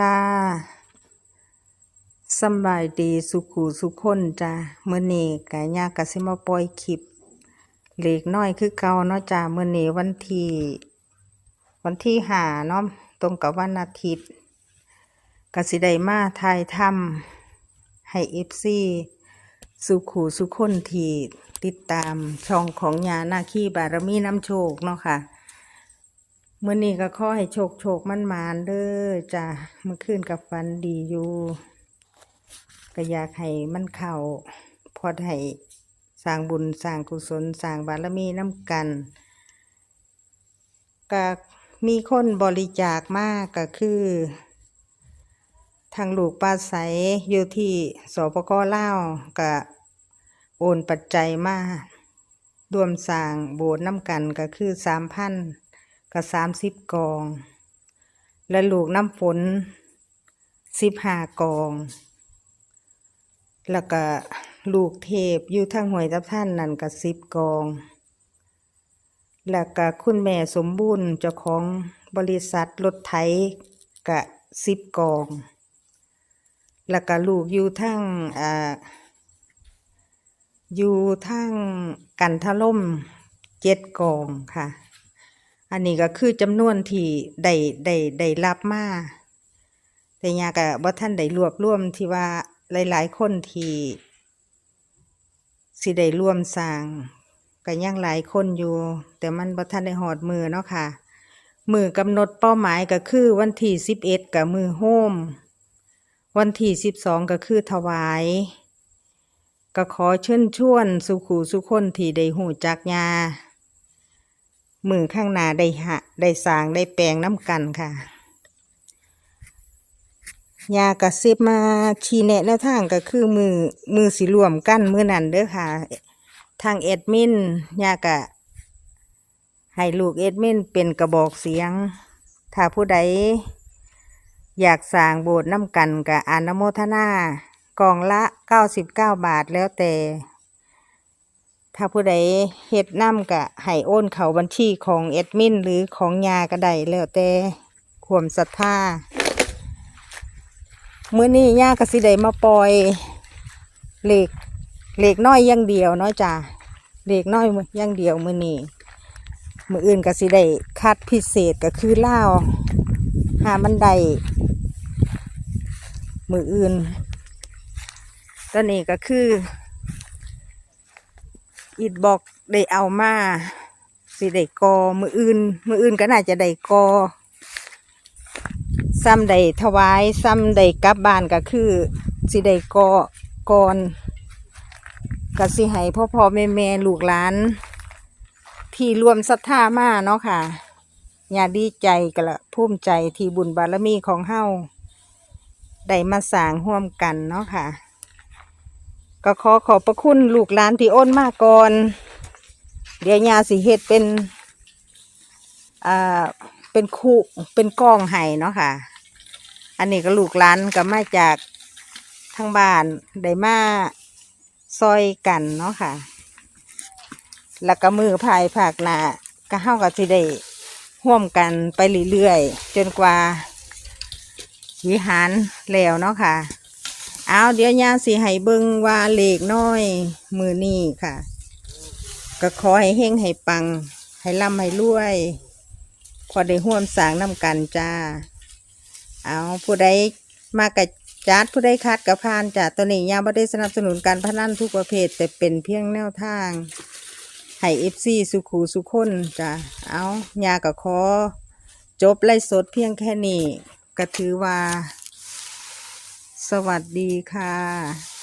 จ้าสบายดีสุขูสุขคนจ้ามื้อนี้กะยากะสิมาปล่อยคลิปเล็กน้อยคือเก่าเนาะจ้ามื้อนี้วันที่วันที่หาเนาะตรงกับวันอาทิตย์กะสิได้มาถ่ายทำให้ FC สุขูสุขคนที่ติดตามช่องของยานาคีบารมีน้ำโชคเนาะค่ะ เมื่อนี้ก็ขอให้โชคโชคมันมานเด้อจ้ะเมื่อคืนกับฟันดีอยู่ ก็อยากให้มันเข่าพอให้สร้างบุญสร้างกุศลสร้างบารมีน้ำกันก็มีคนบริจาคมากก็คือ ทางลูกป้าใสอยู่ที่สปกเล่าก็โอนปัจจัยมารวมสร้างโบสถ์น้ำกันก็คือสามพัน ก็สามสิบกอง และลูกน้ำฝนสิบห้ากอง แล้วก็ลูกเทพอยู่ทางหวยทับท่านนั่นก็สิบกอง แล้วก็คุณแม่สมบูรณ์เจ้าของบริษัทรถไถกะสิบกอง แล้วก็ลูกอยู่ทั้งอ่าอยู่ทั้งกันทะล่มเจ็ดกองค่ะ อันนี้ก็คือจำนวนที่ได้ได้ได้รับมาแต่ยาก็บ่ท่านได้รวบรวมที่ว่าหลาย ๆ คนที่สิได้ร่วมสร้างก็ยังหลายคนอยู่ แต่มันบ่ท่านได้หอดมือเนาะค่ะ มือกำหนดเป้าหมายก็คือวันที่สิบเอ็ดกับมือโฮมวันที่สิบสองก็คือถวาย ก็ขอเชิญชวนสุขูสุคนที่ได้หูจักยา มือข้างหน้าได้หะได้สางได้แปลงน้ำกันค่ะยากระซิบมาชี้แนะแนวทางก็คือมือมือสิรวมกั้นมือนั่นเด้อค่ะ ทางเอ็ดมินยากะให้ลูกเอ็ดมินเป็นกระบอกเสียง ถ้าผู้ใด อยากสร้างโบสถ์น้ำกันกับอานโมทนากองละเก้าสิบเก้าบาทแล้วแต่ ถ้าผู้ใดเฮ็ดน้ำกะให้โอนเขาบัญชีของเอ็ดมิน หรือของยาก็ได้แล้วแต่ควมศรัทธาเมื้อนี้ย่าก็สิได้มาปล่อยเหล็กเหล็กน้อยอย่างเดียวเนาะจ้ะเหล็กน้อยอย่างเดียวมือนี้มืออื่นก็สิได้คัดพิเศษก็คือเหล้าหามันไดมืออื่นตอนนี้ก็คือ อิดบอกได้เอามาสิได้กอมืออื่น มืออื่นก็น่าจะได้กอซ้ำได้ถวายซ้ำได้กลับบ้านก็คือสิได้กอก่อนก็สิให้พ่อพ่อแม่แม่ลูกหลานที่รวมศรัทธามาเนาะค่ะอย่าดีใจกันละภูมิใจที่บุญบารมีของเฮาได้มาสร้างร่วมกันเนาะค่ะ ก็ขอขอบพระคุณลูกหลานที่โอนมาก่อน เดี๋ยวยาสิเฮ็ดเป็นอ่าเป็นคู่เป็นกล้องไห้เนาะค่ะ อันนี้ก็ลูกหลานก็มาจากทางบ้านได้มาซอยกันเนาะค่ะ แล้วก็มือพายผากหน้าก็เฮาก็สิได้ร่วมกันไปเรื่อยๆจนกว่าวิหารแล้วเนาะค่ะ เอาเดี๋ยวยาสิให้เบิงว่าเลขน้อย มือนี่ค่ะ ก็ขอให้เฮงให้ปัง ให้ร่ำให้รวย พอได้ห่วมสางน้ำกันจ้า เอาผู้ใดมากับจัดผู้ใดคัดกับพานจ้าตัวนี้ยาไม่ได้สนับสนุนการพนันทุกประเภท แต่เป็นเพียงแนวทางให้เอฟซีสุขูสุคนจ้าเอายาก็ขอจบไล่สดเพียงแค่นี้ก็ถือว่า สวัสดีค่ะ